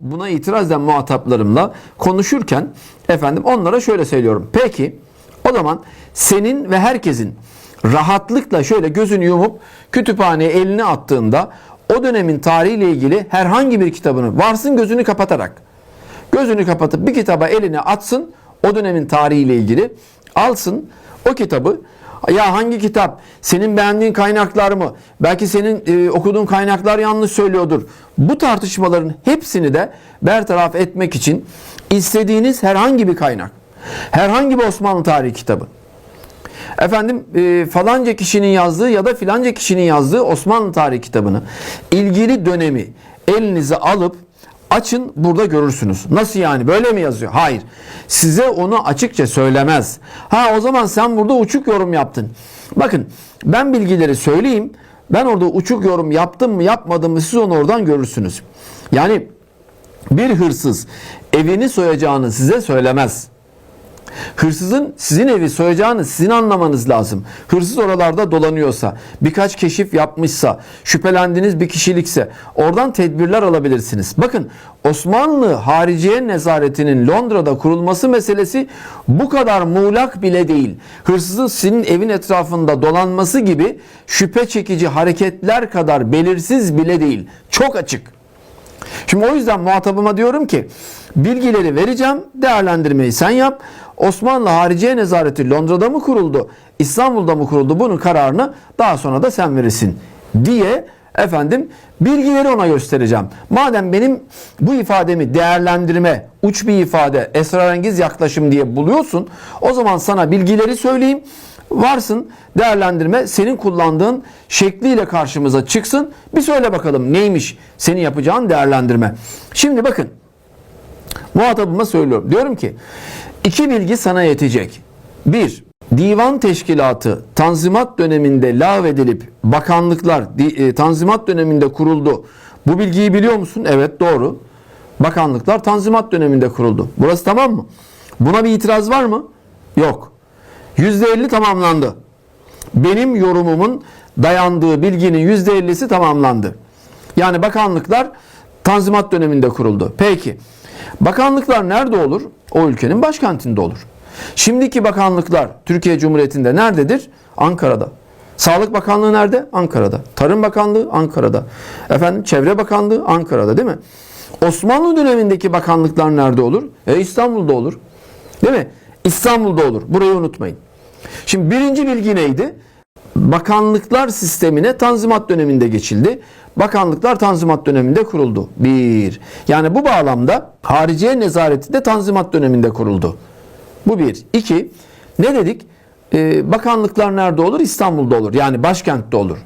buna itiraz eden muhataplarımla konuşurken efendim onlara şöyle söylüyorum. Peki o zaman senin ve herkesin rahatlıkla şöyle gözünü yumup kütüphaneye elini attığında o dönemin tarihiyle ilgili herhangi bir kitabını varsın gözünü kapatarak gözünü kapatıp bir kitaba elini atsın o dönemin tarihiyle ilgili alsın o kitabı ya hangi kitap? Senin beğendiğin kaynaklar mı? Belki senin e, okuduğun kaynaklar yanlış söylüyordur. Bu tartışmaların hepsini de bertaraf etmek için istediğiniz herhangi bir kaynak herhangi bir Osmanlı tarihi kitabı efendim e, falanca kişinin yazdığı ya da filanca kişinin yazdığı Osmanlı tarihi kitabını ilgili dönemi elinize alıp açın burada görürsünüz. Nasıl yani böyle mi yazıyor? Hayır. Size onu açıkça söylemez. Ha o zaman sen burada uçuk yorum yaptın. Bakın ben bilgileri söyleyeyim. Ben orada uçuk yorum yaptım mı yapmadım mı siz onu oradan görürsünüz. Yani bir hırsız evini soyacağını size söylemez. Hırsızın sizin evi soyacağını sizin anlamanız lazım. Hırsız oralarda dolanıyorsa, birkaç keşif yapmışsa, şüphelendiğiniz bir kişilikse oradan tedbirler alabilirsiniz. Bakın Osmanlı Hariciye Nezaretinin Londra'da kurulması meselesi bu kadar muğlak bile değil. Hırsızın sizin evin etrafında dolanması gibi şüphe çekici hareketler kadar belirsiz bile değil. Çok açık. Şimdi o yüzden muhatabıma diyorum ki bilgileri vereceğim, değerlendirmeyi sen yap. Osmanlı Hariciye Nezareti Londra'da mı kuruldu, İstanbul'da mı kuruldu bunun kararını daha sonra da sen verirsin diye efendim bilgileri ona göstereceğim. Madem benim bu ifademi değerlendirme, uç bir ifade, esrarengiz yaklaşım diye buluyorsun o zaman sana bilgileri söyleyeyim. Varsın değerlendirme senin kullandığın şekliyle karşımıza çıksın. Bir söyle bakalım neymiş senin yapacağın değerlendirme. Şimdi bakın muhatabıma söylüyorum. Diyorum ki iki bilgi sana yetecek. Bir, divan teşkilatı tanzimat döneminde lağvedilip bakanlıklar e, tanzimat döneminde kuruldu. Bu bilgiyi biliyor musun? Evet doğru. Bakanlıklar tanzimat döneminde kuruldu. Burası tamam mı? Buna bir itiraz var mı? Yok. %50 tamamlandı. Benim yorumumun dayandığı bilginin %50'si tamamlandı. Yani bakanlıklar Tanzimat döneminde kuruldu. Peki bakanlıklar nerede olur? O ülkenin başkentinde olur. Şimdiki bakanlıklar Türkiye Cumhuriyeti'nde nerededir? Ankara'da. Sağlık Bakanlığı nerede? Ankara'da. Tarım Bakanlığı Ankara'da. Efendim Çevre Bakanlığı Ankara'da değil mi? Osmanlı dönemindeki bakanlıklar nerede olur? E İstanbul'da olur. Değil mi? İstanbul'da olur. Burayı unutmayın. Şimdi birinci bilgi neydi? Bakanlıklar sistemine Tanzimat döneminde geçildi. Bakanlıklar Tanzimat döneminde kuruldu. Bir. Yani bu bağlamda Hariciye Nezareti de Tanzimat döneminde kuruldu. Bu bir. İki. Ne dedik? Ee, bakanlıklar nerede olur? İstanbul'da olur. Yani başkentte olur.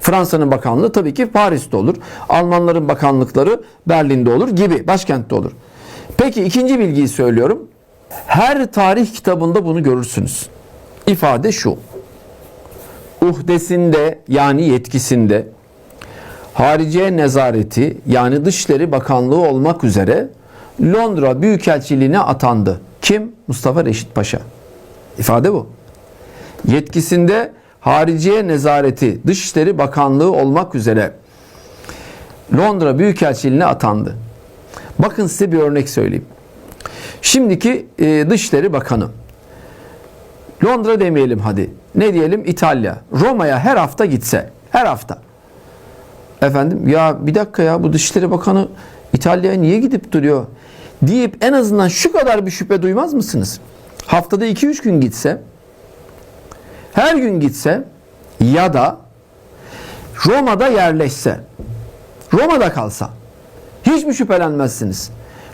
Fransa'nın bakanlığı tabii ki Paris'te olur. Almanların bakanlıkları Berlin'de olur gibi. Başkentte olur. Peki ikinci bilgiyi söylüyorum. Her tarih kitabında bunu görürsünüz. İfade şu. Uhdesinde yani yetkisinde Hariciye Nezareti yani Dışişleri Bakanlığı olmak üzere Londra Büyükelçiliğine atandı. Kim? Mustafa Reşit Paşa. İfade bu. Yetkisinde Hariciye Nezareti Dışişleri Bakanlığı olmak üzere Londra Büyükelçiliğine atandı. Bakın size bir örnek söyleyeyim. Şimdiki e, Dışişleri Bakanı. Londra demeyelim hadi. Ne diyelim? İtalya. Roma'ya her hafta gitse. Her hafta. Efendim ya bir dakika ya bu Dışişleri Bakanı İtalya'ya niye gidip duruyor? Deyip en azından şu kadar bir şüphe duymaz mısınız? Haftada 2-3 gün gitse, her gün gitse ya da Roma'da yerleşse, Roma'da kalsa hiç mi şüphelenmezsiniz?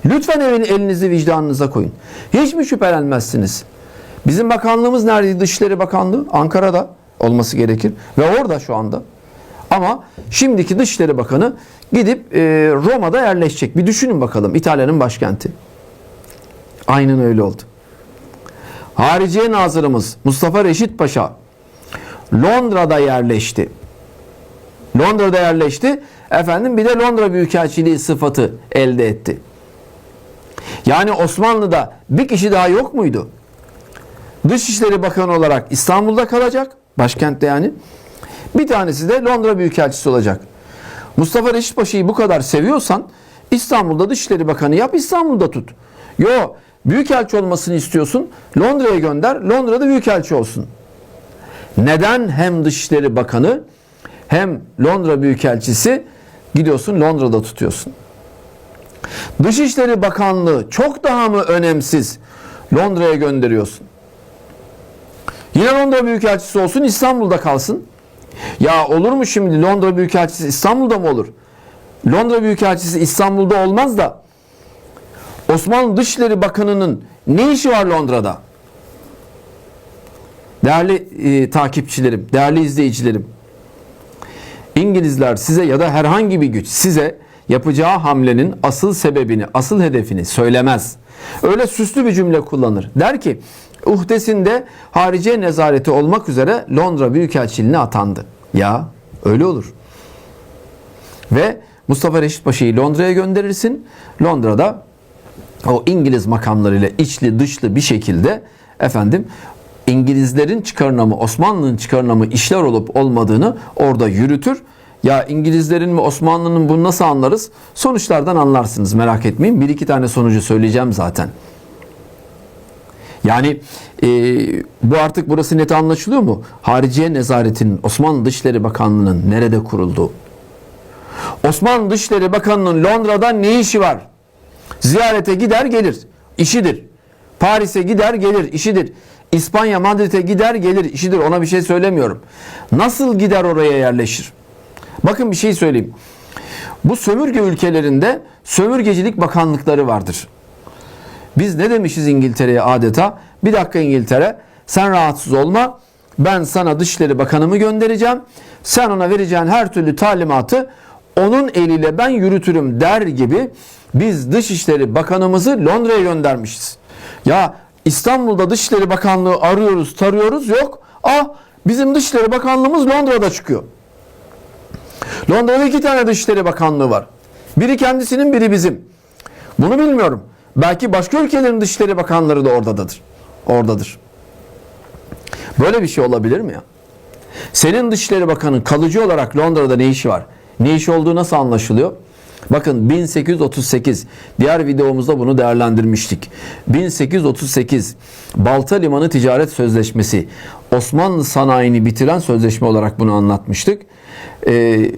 Lütfen evin elinizi vicdanınıza koyun. Hiç mi şüphelenmezsiniz? Bizim bakanlığımız neredeydi? Dışişleri Bakanlığı Ankara'da olması gerekir ve orada şu anda. Ama şimdiki Dışişleri Bakanı gidip e, Roma'da yerleşecek. Bir düşünün bakalım İtalya'nın başkenti. Aynen öyle oldu. Hariciye Nazırımız Mustafa Reşit Paşa Londra'da yerleşti. Londra'da yerleşti. Efendim bir de Londra Büyükelçiliği sıfatı elde etti. Yani Osmanlı'da bir kişi daha yok muydu? Dışişleri Bakanı olarak İstanbul'da kalacak. Başkentte yani. Bir tanesi de Londra Büyükelçisi olacak. Mustafa Reşit Paşa'yı bu kadar seviyorsan İstanbul'da Dışişleri Bakanı yap, İstanbul'da tut. Yo, büyükelçi olmasını istiyorsun. Londra'ya gönder, Londra'da büyükelçi olsun. Neden hem Dışişleri Bakanı hem Londra Büyükelçisi gidiyorsun Londra'da tutuyorsun? Dışişleri Bakanlığı çok daha mı önemsiz Londra'ya gönderiyorsun? Yine Londra Büyükelçisi olsun İstanbul'da kalsın. Ya olur mu şimdi Londra Büyükelçisi İstanbul'da mı olur? Londra Büyükelçisi İstanbul'da olmaz da Osmanlı Dışişleri Bakanı'nın ne işi var Londra'da? Değerli e, takipçilerim, değerli izleyicilerim. İngilizler size ya da herhangi bir güç size yapacağı hamlenin asıl sebebini, asıl hedefini söylemez. Öyle süslü bir cümle kullanır. Der ki uhdesinde hariciye nezareti olmak üzere Londra Büyükelçiliğine atandı. Ya öyle olur. Ve Mustafa Reşit Paşa'yı Londra'ya gönderirsin. Londra'da o İngiliz makamlarıyla içli dışlı bir şekilde efendim İngilizlerin çıkarına mı Osmanlı'nın çıkarına mı işler olup olmadığını orada yürütür. Ya İngilizlerin mi Osmanlı'nın bunu nasıl anlarız? Sonuçlardan anlarsınız merak etmeyin. Bir iki tane sonucu söyleyeceğim zaten. Yani e, bu artık burası net anlaşılıyor mu? Hariciye Nezaretinin Osmanlı Dışişleri Bakanlığı'nın nerede kurulduğu. Osmanlı Dışişleri Bakanı'nın Londra'da ne işi var? Ziyarete gider gelir. İşidir. Paris'e gider gelir. işidir. İspanya Madrid'e gider gelir. işidir. Ona bir şey söylemiyorum. Nasıl gider oraya yerleşir? Bakın bir şey söyleyeyim. Bu sömürge ülkelerinde sömürgecilik bakanlıkları vardır. Biz ne demişiz İngiltere'ye adeta? Bir dakika İngiltere sen rahatsız olma. Ben sana Dışişleri Bakanımı göndereceğim. Sen ona vereceğin her türlü talimatı onun eliyle ben yürütürüm der gibi biz Dışişleri Bakanımızı Londra'ya göndermişiz. Ya İstanbul'da Dışişleri Bakanlığı arıyoruz, tarıyoruz yok. Ah bizim Dışişleri Bakanlığımız Londra'da çıkıyor. Londra'da iki tane Dışişleri Bakanlığı var. Biri kendisinin, biri bizim. Bunu bilmiyorum. Belki başka ülkelerin Dışişleri Bakanları da oradadır. Oradadır. Böyle bir şey olabilir mi ya? Senin Dışişleri Bakanı kalıcı olarak Londra'da ne işi var? Ne iş olduğu nasıl anlaşılıyor? Bakın 1838 diğer videomuzda bunu değerlendirmiştik. 1838 Balta Limanı Ticaret Sözleşmesi Osmanlı sanayini bitiren sözleşme olarak bunu anlatmıştık. Ee,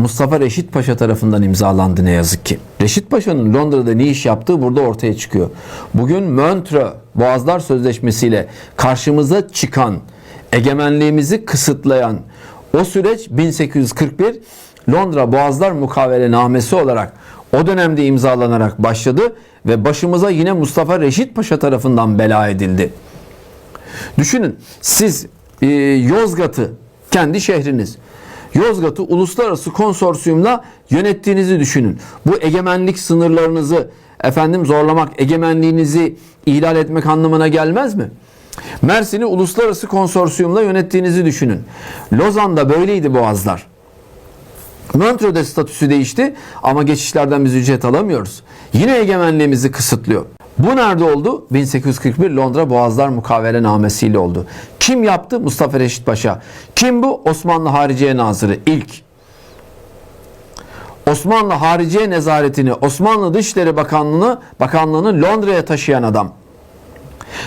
Mustafa Reşit Paşa tarafından imzalandı ne yazık ki. Reşit Paşa'nın Londra'da ne iş yaptığı burada ortaya çıkıyor. Bugün Montreux Boğazlar Sözleşmesi ile karşımıza çıkan egemenliğimizi kısıtlayan o süreç 1841 Londra Boğazlar Mukavelenamesi olarak o dönemde imzalanarak başladı ve başımıza yine Mustafa Reşit Paşa tarafından bela edildi. Düşünün siz e, Yozgat'ı kendi şehriniz Yozgat'ı uluslararası konsorsiyumla yönettiğinizi düşünün. Bu egemenlik sınırlarınızı efendim zorlamak, egemenliğinizi ihlal etmek anlamına gelmez mi? Mersin'i uluslararası konsorsiyumla yönettiğinizi düşünün. Lozan'da böyleydi boğazlar. Montreux'de statüsü değişti ama geçişlerden biz ücret alamıyoruz. Yine egemenliğimizi kısıtlıyor. Bu nerede oldu? 1841 Londra Boğazlar Mukavele Namesi'yle oldu. Kim yaptı? Mustafa Reşit Paşa. Kim bu? Osmanlı Hariciye Nazırı ilk. Osmanlı Hariciye Nezaretini, Osmanlı Dışişleri Bakanlığı'nı, Bakanlığı'nı Londra'ya taşıyan adam.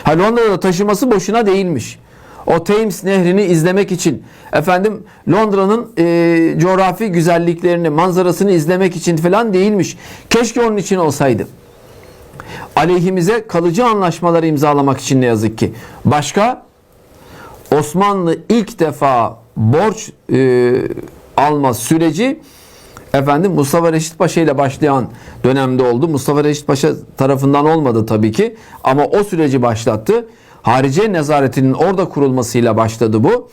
Ha Londra'da taşıması boşuna değilmiş. O Thames Nehri'ni izlemek için, efendim Londra'nın e, coğrafi güzelliklerini, manzarasını izlemek için falan değilmiş. Keşke onun için olsaydı. Aleyhimize kalıcı anlaşmaları imzalamak için ne yazık ki. Başka? Osmanlı ilk defa borç e, alma süreci efendim Mustafa Reşit Paşa ile başlayan dönemde oldu. Mustafa Reşit Paşa tarafından olmadı tabii ki ama o süreci başlattı. Hariciye nezaretinin orada kurulmasıyla başladı bu.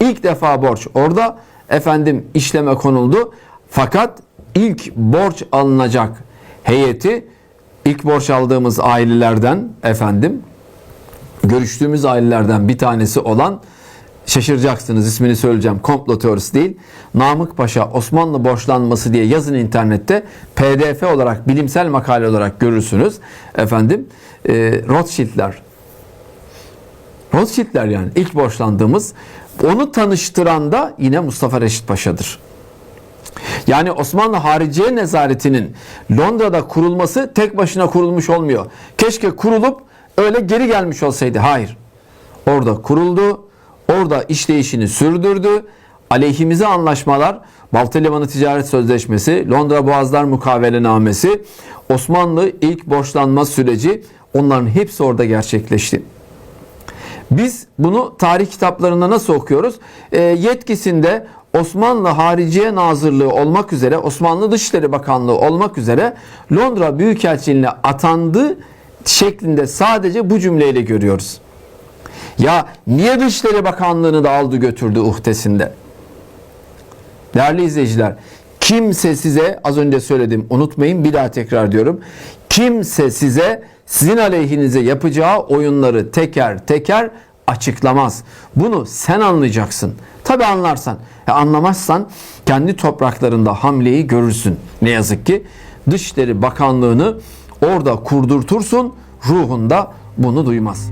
İlk defa borç orada efendim işleme konuldu. Fakat ilk borç alınacak heyeti ilk borç aldığımız ailelerden efendim görüştüğümüz ailelerden bir tanesi olan şaşıracaksınız ismini söyleyeceğim komplo teorisi değil. Namık Paşa Osmanlı borçlanması diye yazın internette pdf olarak bilimsel makale olarak görürsünüz. Efendim e, Rothschild'ler Rothschild'ler yani ilk borçlandığımız onu tanıştıran da yine Mustafa Reşit Paşa'dır. Yani Osmanlı Hariciye Nezaretinin Londra'da kurulması tek başına kurulmuş olmuyor. Keşke kurulup öyle geri gelmiş olsaydı. Hayır. Orada kuruldu. Orada işleyişini sürdürdü. Aleyhimize anlaşmalar, Balta Limanı Ticaret Sözleşmesi, Londra Boğazlar Mukavelenamesi, Osmanlı ilk borçlanma süreci onların hepsi orada gerçekleşti. Biz bunu tarih kitaplarında nasıl okuyoruz? E, yetkisinde Osmanlı Hariciye Nazırlığı olmak üzere, Osmanlı Dışişleri Bakanlığı olmak üzere Londra Büyükelçiliğine atandı şeklinde sadece bu cümleyle görüyoruz. Ya niye Dışişleri Bakanlığı'nı da aldı götürdü uhdesinde? Değerli izleyiciler, kimse size az önce söyledim unutmayın bir daha tekrar diyorum. Kimse size sizin aleyhinize yapacağı oyunları teker teker açıklamaz. Bunu sen anlayacaksın. Tabi anlarsan. E anlamazsan kendi topraklarında hamleyi görürsün. Ne yazık ki Dışişleri Bakanlığı'nı orada kurdurtursun. Ruhunda bunu duymaz.